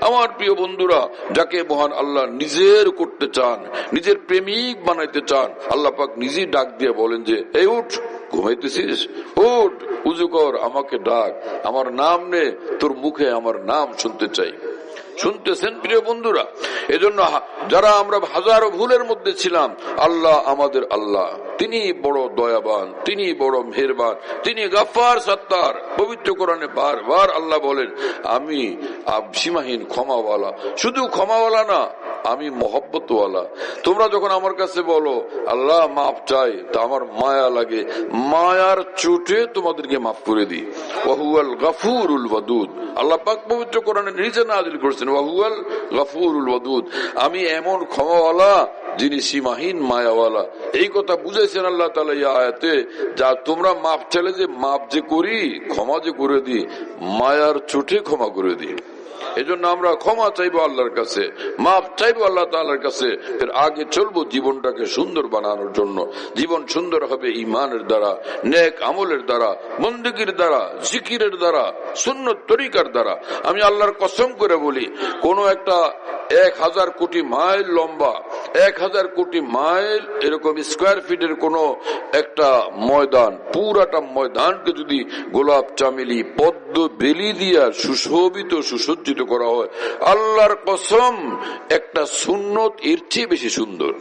আমার প্রিয় বন্ধুরা, যাকে মহান আল্লাহ নিজের করতে চান, নিজের প্রেমিক বানাইতে চান, আল্লাহ পাক নিজেই ডাক দিয়ে বলেন যে, এই উঠ, ঘুমাইতেছিস? উঠ, উজু কর, আমাকে ডাক। আমার নাম নে, তোর মুখে আমার নাম শুনতে চাই। শুনতেছেন প্রিয় বন্ধুরা, এজন্য যারা আমরা হাজারো ভুলের মধ্যে ছিলাম, আল্লাহ আমাদের আল্লাহ। তিনি বড় দয়াবান, তিনি বড় মেহরবান, তিনি গাফার সত্তার। পবিত্র কোরআনে বারবার আল্লাহ বলেন, আমি সীমাহীন ক্ষমাওয়ালা। শুধু ক্ষমাওয়ালা না আমি মহব্বতওয়ালা। তোমরা যখন আমার কাছে বলো, আল্লাহ, মাফ চাই, তা আমার মায়া লাগে। মায়ার চোটে তোমাদেরকে মাফ করে দিই। ওয়াহুয়াল গাফুরুল ওয়াদুদ। আল্লাহ পাক পবিত্র কোরআনে নিজে নাজিল করেছেন, ওয়াহুয়াল গাফুরুল ওয়াদুদ। আমি এমন ক্ষমাওয়ালা যিনি সীমাহীন মায়াওয়ালা। এই কথা বুঝাইছেন আল্লাহ তালা এই আয়াতে, যা তোমরা মাপ চাইলে যে মাপ যে করি, ক্ষমা যে করে দিই, মায়ার চোটে ক্ষমা করে দিই। এজন্য আমরা ক্ষমা চাইব আল্লাহর কাছে মাপ চাইব আল্লাহ তাল্লাহর কাছে এর আগে চলবো জীবনটাকে সুন্দর বানানোর জন্য। জীবন সুন্দর হবে ইমানের দ্বারা, নেক আমলের দ্বারা বন্দুকির দ্বারা, জিকিরের দ্বারা শূন্য তরিকার দ্বারা। আমি আল্লাহর কসম করে বলি, কোনো একটা এক হাজার কোটি মাইল লম্বা এক হাজার কোটি মাইল এরকম স্কোয়ার ফিটের কোন একটা ময়দান পুরাটা ময়দানকে যদি গোলাপ চামেলি পদ্ম বেলি দিয়া সুশোভিত সুসজ্জিত করা হয় আল্লাহর কসম একটা সুন্নত এর চেয়ে বেশি সুন্দর।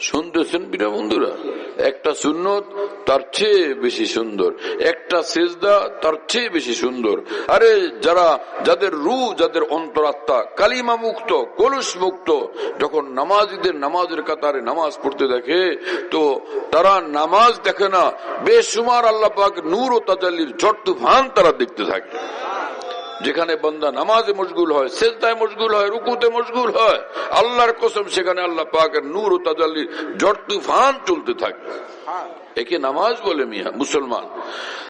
শুনতেছেন বিনা বন্ধুরা? একটা সুন্নত তার চেয়ে বেশি সুন্দর। একটা সেজদা তার চেয়ে বেশি সুন্দর। আরে যারা, যাদের রু যাদের অন্তরাত্মা কালিমা মুক্ত, কলুষ মুক্ত, যখন নামাজিদের নামাজের কাতারে নামাজ পড়তে দেখে, তো তারা নামাজ দেখে না বেসুমার আল্লাহ পাক নূর ও তাজাল্লির ঝট তুফান তারা দেখতে থাকে। যেখানে বন্দা নামাজে মশগুল হয় সেজদায় মশগুল হয় রুকুতে মশগুল হয় আল্লাহর কসম সেখানে আল্লাহ পাকের নূর ও তাজাল্লির জট তুফান চলতে থাকে। একে নামাজ বলে মিয়া মুসলমান।